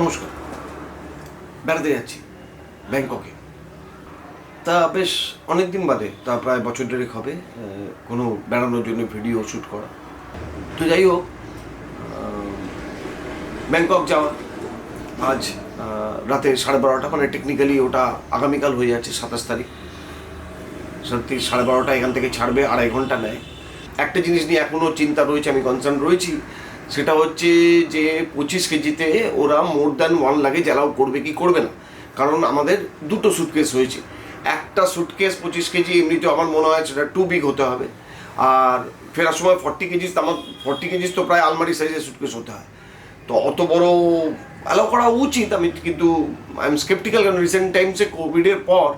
নমস্কার। বেড়াতে যাচ্ছি, ব্যাংককে। তা বেশ অনেক দিন বাদে, তা প্রায় বছর দেড়েক হবে কোনো বেড়ানোর জন্য ভিডিও শ্যুট করা। তো যাই হোক ব্যাংকক যাওয়া। আজ রাতে সাড়ে বারোটা মানে টেকনিক্যালি ওটা আগামীকাল হয়ে যাচ্ছে সাতাশ তারিখ। সত্যি সাড়ে বারোটা এখান থেকে ছাড়বে, আড়াই ঘণ্টা নেয়। একটা জিনিস নিয়ে এখনও চিন্তা রয়েছে, আমি কনসার্ন রয়েছি। সেটা হচ্ছে যে পঁচিশ কেজিতে ওরা more than one luggage allow করবে কি করবে না? কারণ আমাদের দুটো সুটকেস হয়েছে। একটা সুটকেস পঁচিশ কেজি এমনিতে আমার মনে হয় সেটা টু বিগ হতে হবে। আর ফেরার সময় ফর্টি কেজিস, আমার ফর্টি কেজিস তো প্রায় আলমারি সাইজের সুটকেস হতে হয়। তো অত বড় অ্যালাউ করা উচিত। আমি কিন্তু আই এম স্কেপটিক্যাল কারণ রিসেন্ট টাইমসে কোভিডের পর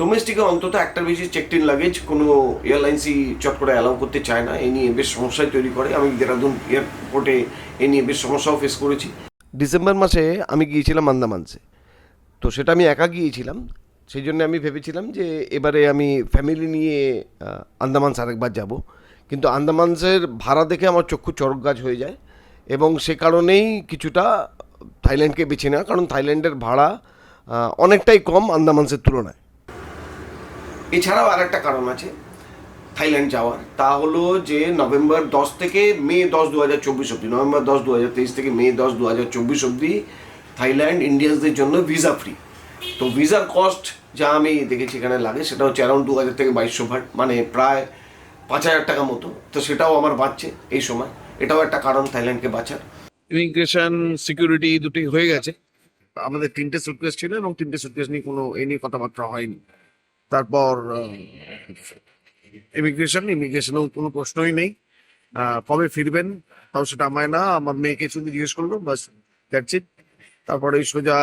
ডোমেস্টিকে অন্তত একটার বেশি চেক ইন লাগেজ কোনো এয়ারলাইন্সই চট করে অ্যালাউ করতে চায় না। এই নিয়ে বেশ সমস্যায় তৈরি করে। আমি দেরাদুন এয়ারপোর্টে এ নিয়ে বেশ সমস্যাও ফেস করেছি। ডিসেম্বর মাসে আমি গিয়েছিলাম আন্দামানসে। তো সেটা আমি একা গিয়েছিলাম। সেই জন্য আমি ভেবেছিলাম যে এবারে আমি ফ্যামিলি নিয়ে আন্দামানস আরেকবার যাব। কিন্তু আন্দামানসের ভাড়া দেখে আমার চক্ষু চরক গাছ হয়ে যায় এবং সে কারণেই কিছুটা থাইল্যান্ডকে বেছে নেওয়া। কারণ থাইল্যান্ডের ভাড়া অনেকটাই কম আন্দামানসের তুলনায়। এছাড়াও আর একটা কারণ আছে থাইল্যান্ড যাওয়ার। তা হলো যে নভেম্বর দশ থেকে মে দশ দু হাজার চব্বিশ অব্দি নভেম্বর দশ দু হাজার তেইশ থেকে মে দশ দু হাজার চব্বিশ অব্দি থাইল্যান্ড ইন্ডিয়ানসদের জন্য ভিসা ফ্রি। তো ভিসার কস্ট যা আমি দেখেছি এখানে লাগে সেটা হচ্ছে অ্যারাউন্ড দু হাজার থেকে বাইশশো ভাট মানে প্রায় পাঁচ হাজার টাকা মতো। তো সেটাও আমার বাঁচছে এই সময়। এটাও একটা কারণ থাইল্যান্ডকে বাঁচার। ইমিগ্রেশন সিকিউরিটি দুটি হয়ে গেছে। আমাদের তিনটে সুটকেস ছিল এবং তিনটে সুটকেস নিয়ে কোনো এ নিয়ে কথাবার্তা হয়নি। তারপর ইমিগ্রেশন ইমিগ্রেশনেও কোনো প্রশ্নই নেই। কবে ফিরবেন তাও সেটা আমায় না আমার মেয়েকে শুধু জিজ্ঞেস করল বাস দ্যাটস ইট তারপরে সোজা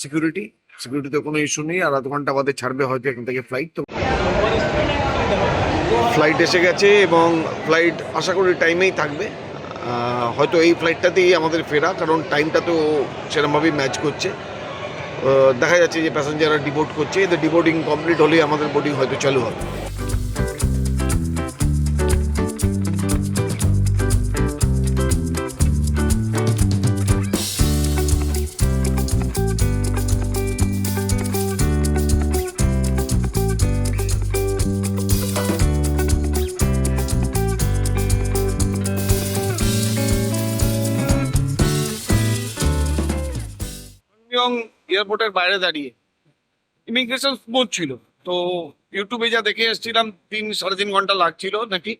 সিকিউরিটি সিকিউরিটিতে কোনো ইস্যু নেই আর আধ ঘণ্টা বাদে ছাড়বে হয়তো এখান থেকে ফ্লাইট তো। ফ্লাইট এসে গেছে এবং ফ্লাইট আশা করি টাইমেই থাকবে। হয়তো এই ফ্লাইটটাতেই আমাদের ফেরা কারণ টাইমটা তো সেরকমভাবেই ম্যাচ করছে। দেখা যাচ্ছে যে প্যাসেঞ্জাররা ডিবোর্ড করছে। এদের ডিবোর্ডিং কমপ্লিট হলেই আমাদের বোর্ডিং হয়তো চালু হবে। এয়ারপোর্টের বাইরে দাঁড়িয়ে। ইমিগ্রেশন স্মুথ ছিল। তো ইউটিউবে যা দেখে এসেছিলাম, তিন, সাড়ে তিন ঘণ্টা লাগছিল নাকি?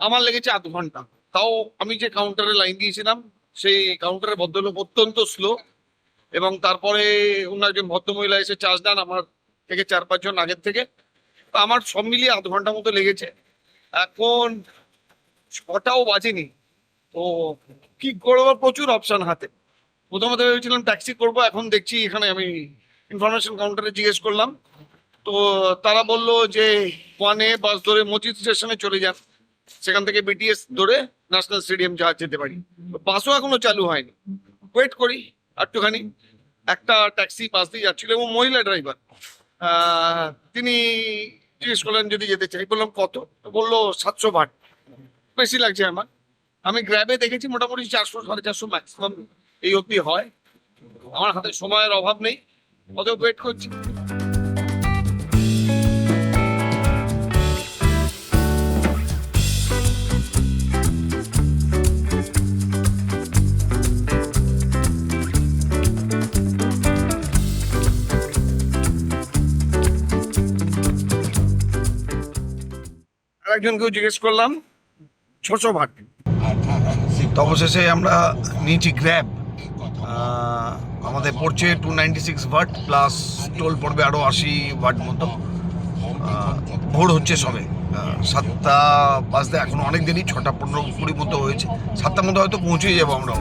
আমার লেগেছে আধ ঘণ্টা। তাও আমি যে কাউন্টারে লাইন দিয়েছিলাম, সেই কাউন্টারের ভদ্রলোক অত্যন্ত স্লো এবং তারপরে ওনার একজন ভদ্রমহিলা এসে চার্জ দেন আমার থেকে চার পাঁচজন আগের থেকে। তো আমার সব মিলিয়ে আধ ঘণ্টা মতো লেগেছে। এখন ছটাও বাজেনি। তো কি করব? প্রচুর অপশন হাতে। প্রথমত ভেবেছিলাম ট্যাক্সি করব, এখন দেখছি এখানে আমি ইনফরমেশন কাউন্টারে জিজ্ঞেস করলাম। তো তারা বলল যে ওয়ানে বাস ধরে মসজিদ স্টেশনে চলে যান। সেখান থেকে বিটিএস ধরে ন্যাশনাল স্টেডিয়াম যাওয়া যেতে পারি। বাসও এখনও চালু হয়নি। ওয়েট করি, একটুখানি। একটা ট্যাক্সি বাস দিয়ে যাচ্ছিল এবং মহিলা ড্রাইভার তিনি জিজ্ঞেস করলেন, যদি যেতে চাই? বললাম, কত? বলল, সাতশো ভাট বেশি লাগছে আমার। আমি গ্র্যাবে দেখেছি মোটামুটি চারশো, সাড়ে চারশো ম্যাক্সিমাম এই অবধি হয়। আমার হাতে সময়ের অভাব নেই, অতএব ওয়েট করছি। আরেকজনকেও জিজ্ঞেস করলাম ছশো ভাট অবশেষে আমরা নিয়েছি গ্র্যাব আমাদের পড়ছে টু নাইনটি সিক্স ওয়াট প্লাস টোল পড়বে আরও আশি ওয়াট মতো। ভোর হচ্ছে সবে। সাতটা বাজতে এখন অনেক দেরি, ছটা পনেরো কুড়ি মতো হয়েছে। সাতটার মধ্যে হয়তো পৌঁছেই যাব আমরা।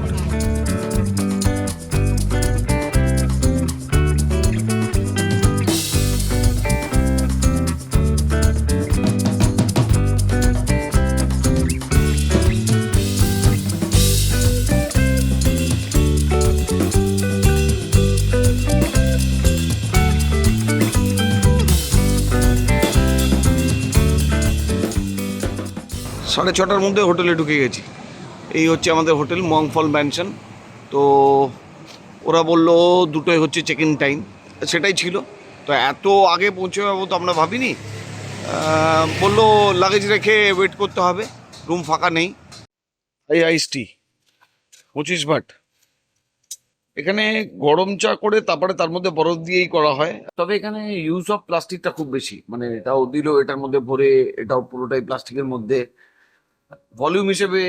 সাড়ে ছটার মধ্যে হোটেলে ঢুকে গেছি। এই হচ্ছে আমাদের হোটেল মংফল ম্যানশন। তো ওরা বলল দুটোই হচ্ছে চেক ইন টাইম সেটাই ছিল। তো এত আগে পৌঁছে যাব তো আমরা ভাবিনি। বলল লাগেজ রেখে ওয়েট করতে হবে। রুম ফাঁকা নেই। এই আইস টি পঁচিশ ভাট এখানে গরম চা করে তারপরে তার মধ্যে বরফ দিয়েই করা হয়। তবে এখানে ইউজ অফ প্লাস্টিকটা খুব বেশি। মানে এটাও দিল এটার মধ্যে ভরে এটাও পুরোটাই প্লাস্টিকের মধ্যে। ভলিউম হিসেবে,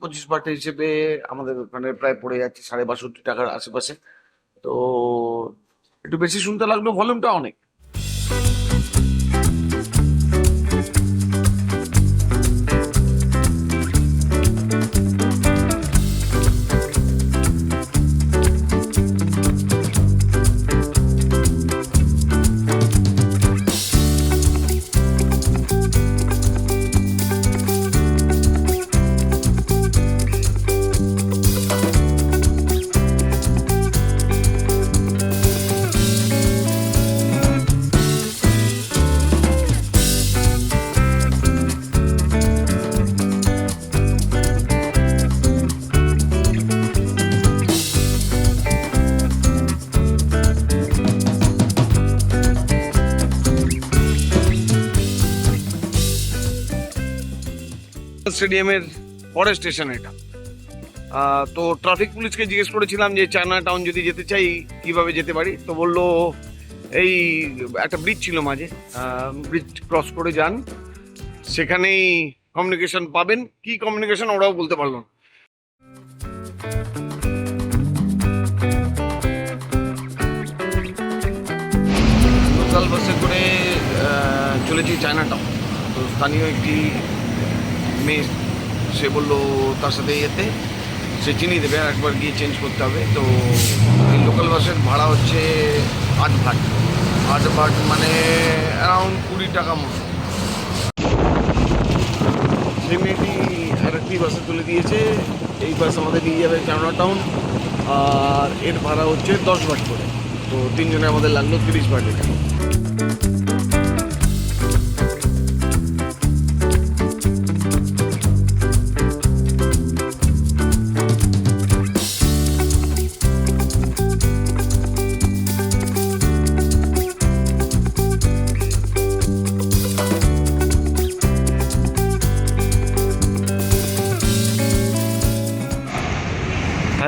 পঁচিশ পার্টি হিসেবে আমাদের ওখানে প্রায় পড়ে যাচ্ছে সাড়ে বাষট্টি টাকার আশেপাশে। তো একটু বেশি শুনতে লাগল ভলিউমটা অনেক। স্টেডিয়ামের পরের স্টেশন এটা। তো ট্রাফিক পুলিশকে জিজ্ঞেস করেছিলাম যে চায়না টাউন যদি যেতে চাই, কীভাবে যেতে পারি? তো বলল, এই একটা ব্রিজ ছিল মাঝে ব্রিজ ক্রস করে যান। সেখানেই কমিউনিকেশন পাবেন। কি কমিউনিকেশন ওরাও বলতে পারল না। লোকাল বাসে করে চলেছি চায়না টাউন তো স্থানীয় একটি মেয়ে, সে বলল তার সাথে যেতে সে চিনিয়ে দেবে আর একবার গিয়ে চেঞ্জ করতে হবে। তো এই লোকাল বাসের ভাড়া হচ্ছে আট ভাট। আট ভাট মানে অ্যারাউন্ড কুড়ি টাকা মতো। সেই মেয়েটি আরেকটি বাসে তুলে দিয়েছে। এই বাস আমাদের নিয়ে যাবে চায়না টাউন আর এর ভাড়া হচ্ছে দশ ভাট করে। তো তিনজনে আমাদের লাগল তিরিশ ভাট এটা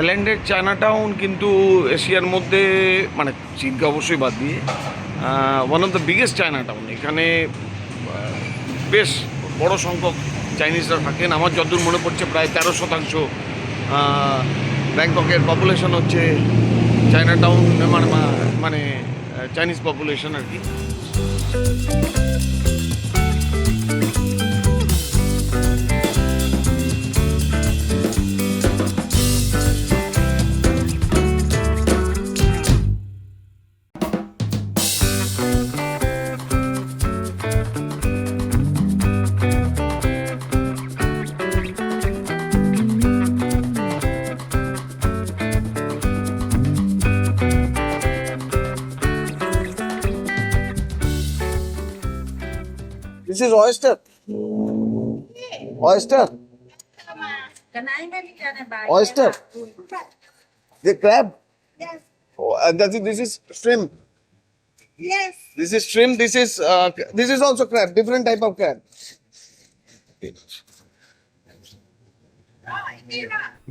থাইল্যান্ডের চায়না টাউন কিন্তু এশিয়ার মধ্যে মানে চীনকে অবশ্যই বাদ দিয়ে one of the biggest China town এখানে বেশ বড় সংখ্যক চাইনিজরা থাকেন। আমার যতদূর মনে পড়ছে, প্রায় তেরো শতাংশ ব্যাংককের পপুলেশন হচ্ছে চায়না টাউন মানে মানে চাইনিজ পপুলেশন আর কি। Đi ra này bài. Oyster. The crab. Yes. Oh, and that is, this is shrimp. Yes. This is shrimp. This is uh, this is also crab. Different type of crab.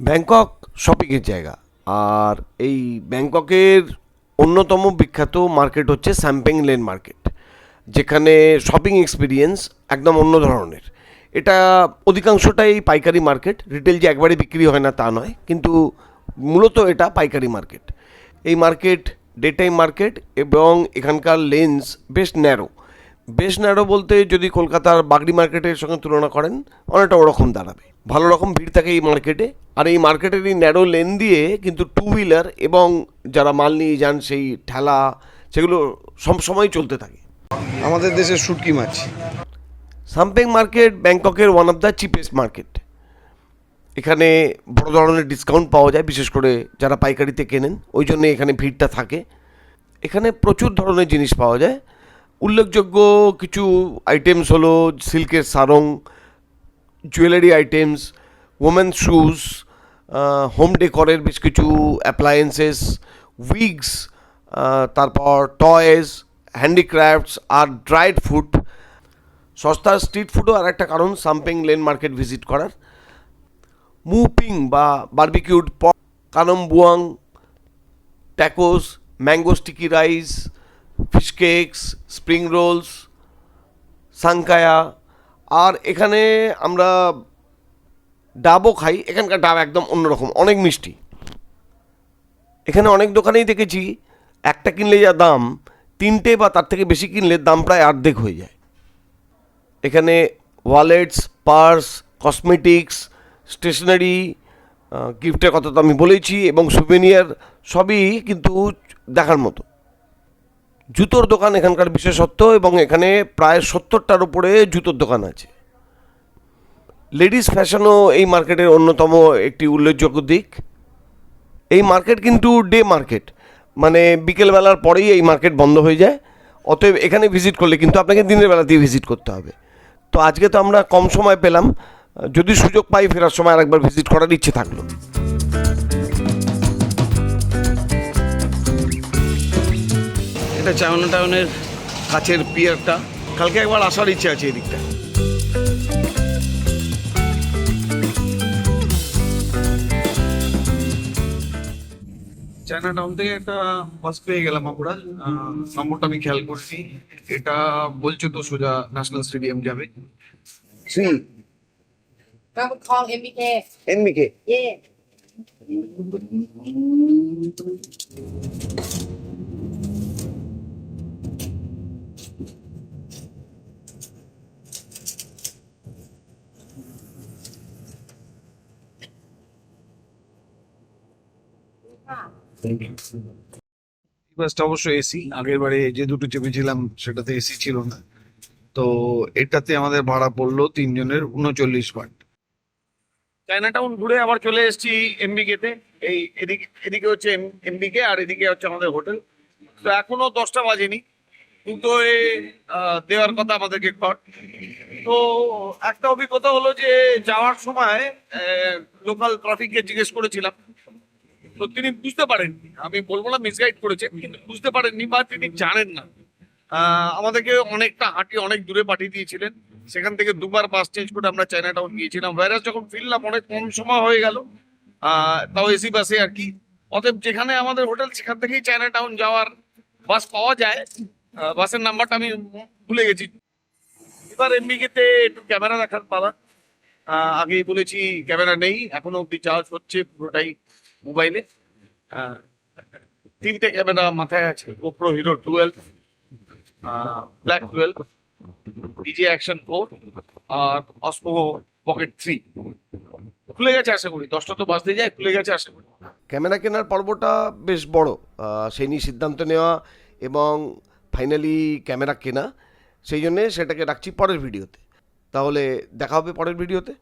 Bangkok শপিংয়ের জায়গা আর এই ব্যাংককের অন্যতম বিখ্যাত market হচ্ছে Sampeng lane market যেখানে shopping experience একদম অন্য ধরনের। এটা অধিকাংশটাই পাইকারি মার্কেট রিটেল যে একবারে বিক্রি হয় না তা নয়, কিন্তু মূলত এটা পাইকারি মার্কেট এই মার্কেট ডে টাইম মার্কেট এবং এখানকার লেন্স বেশ ন্যারো বেশ ন্যারো বলতে যদি কলকাতার বাগড়ি মার্কেটের সঙ্গে তুলনা করেন, অনেকটা ওরকম দাঁড়াবে। ভালো রকম ভিড় থাকে এই মার্কেটে আর এই মার্কেটের এই ন্যারো লেন দিয়ে কিন্তু টু হুইলার এবং যারা মাল নিয়ে যান, সেই ঠেলা, সেগুলো সবসময় চলতে থাকে। আমাদের দেশের শুটকি মাছ। Sampeng market ব্যাংককের one of the cheapest market এখানে বড় ধরনের ডিসকাউন্ট পাওয়া যায়, বিশেষ করে যারা পাইকারিতে কেনেন, ওই জন্য এখানে ভিড়টা থাকে। এখানে প্রচুর ধরনের জিনিস পাওয়া যায়। উল্লেখযোগ্য কিছু আইটেমস হলো সিল্কের sarong jewellery items women's shoes home ডেকরের বেশ কিছু অ্যাপ্লায়েন্সেস উইগস তারপর টয়েস হ্যান্ডিক্রাফটস আর ড্রাইড ফুড সস্তার স্ট্রিট ফুডও আর একটা কারণ সাম্পিং লেন মার্কেট ভিজিট করার। মুপিং বা barbecued pork khanom buang tacos mango sticky rice fish cakes spring rolls sangkaya আর এখানে আমরা ডাবও খাই, এখানকার ডাব একদম অন্যরকম, অনেক মিষ্টি। এখানে অনেক দোকানেই দেখেছি, একটা কিনলে যা দাম তিনটে বা তার থেকে বেশি কিনলে দাম প্রায় অর্ধেক হয়ে যায়। এখানে ওয়ালেটস পার্স কসমেটিক্স স্টেশনারি গিফটের কথা তো আমি বলেছি এবং সুভেনিয়ার সবই কিন্তু দেখার মতো। জুতোর দোকান এখানকার বিশেষত্ব এবং এখানে প্রায় সত্তরটার উপরে জুতোর দোকান আছে। লেডিস ফ্যাশনও এই মার্কেটের অন্যতম একটি উল্লেখযোগ্য দিক। এই মার্কেট কিন্তু ডে মার্কেট মানে বিকেলবেলার পরেই এই মার্কেট বন্ধ হয়ে যায়। অতএব এখানে ভিজিট করলে কিন্তু আপনাকে দিনের বেলাতেই ভিজিট করতে হবে। তো আজকে তো আমরা কম সময় পেলাম। যদি সুযোগ পাই ফেরার সময় আরেকবার ভিজিট করার ইচ্ছে থাকল। এটা চায়না টাউনের কাছের পিয়ারটা কালকে একবার আসার ইচ্ছে আছে এদিকটা। চায়না টাউন থেকে একটা বাস পেয়ে গেলাম আমরা। আহ, নম্বরটা আমি খেয়াল করছি এটা বলছে তো সোজা ন্যাশনাল স্টেডিয়াম যাবে। থ্রি call বাসটা অবশ্য এসি আগের বারে যে দুটো চেপেছিলাম সেটাতে এসি ছিল না। তো এটাতে আমাদের ভাড়া পড়ল তিনজনের উনচল্লিশ বাট চায়না টাউন ঘুরে আবার চলে এসেছি এমবিকে তে। এই এদিকে এদিকে হচ্ছে এমবিকে আর এদিকে হচ্ছে আমাদের হোটেল। তো এখনও দশটা বাজেনি। কিন্তু দেওয়ার কথা আমাদেরকে কর তো একটা অভিজ্ঞতা হলো যে যাওয়ার সময় লোকাল ট্রাফিককে জিজ্ঞেস করেছিলাম। তো তিনি বুঝতে পারেননি। আমি বলব না মিসগাইড করেছেন কিন্তু বুঝতে পারেননি বা তিনি জানেন না। আমাদেরকে অনেকটা হাঁটি অনেক দূরে পাঠিয়ে দিয়েছিলেন। সেখান থেকে দুবার বাস চেঞ্জ করে আমরা চায়না টাউন গিয়েছিলাম। ভাইরাস যখন ফিরলাম, অনেক কম সময় হয়ে গেল। তাও এসি বাসে আর কি। অতএব যেখানে আমাদের হোটেল সেখান থেকেই চায়না টাউন যাওয়ার বাস পাওয়া যায়। বাসের নাম্বারটা আমি ভুলে গেছি। এবার এমবিকেতে একটু ক্যামেরা দেখার পালা। আগেই বলেছি ক্যামেরা নেই। এখনও অব্দি চার্জ হচ্ছে, পুরোটাই মোবাইলে। তিনটে ক্যামেরা মাথায় আছে GoPro Hero twelve Black twelve DJI Action four আর অসমো পকেট থ্রি খুলে গেছে আশা করি, দশটা তো বাজতে যায়, খুলে গেছে আশা করি। ক্যামেরা কেনার পর্বটা বেশ বড় সেই নিয়ে সিদ্ধান্ত নেওয়া এবং ফাইনালি ক্যামেরা কেনা, সেই জন্যে সেটাকে রাখছি পরের ভিডিওতে। তাহলে দেখা হবে পরের ভিডিওতে।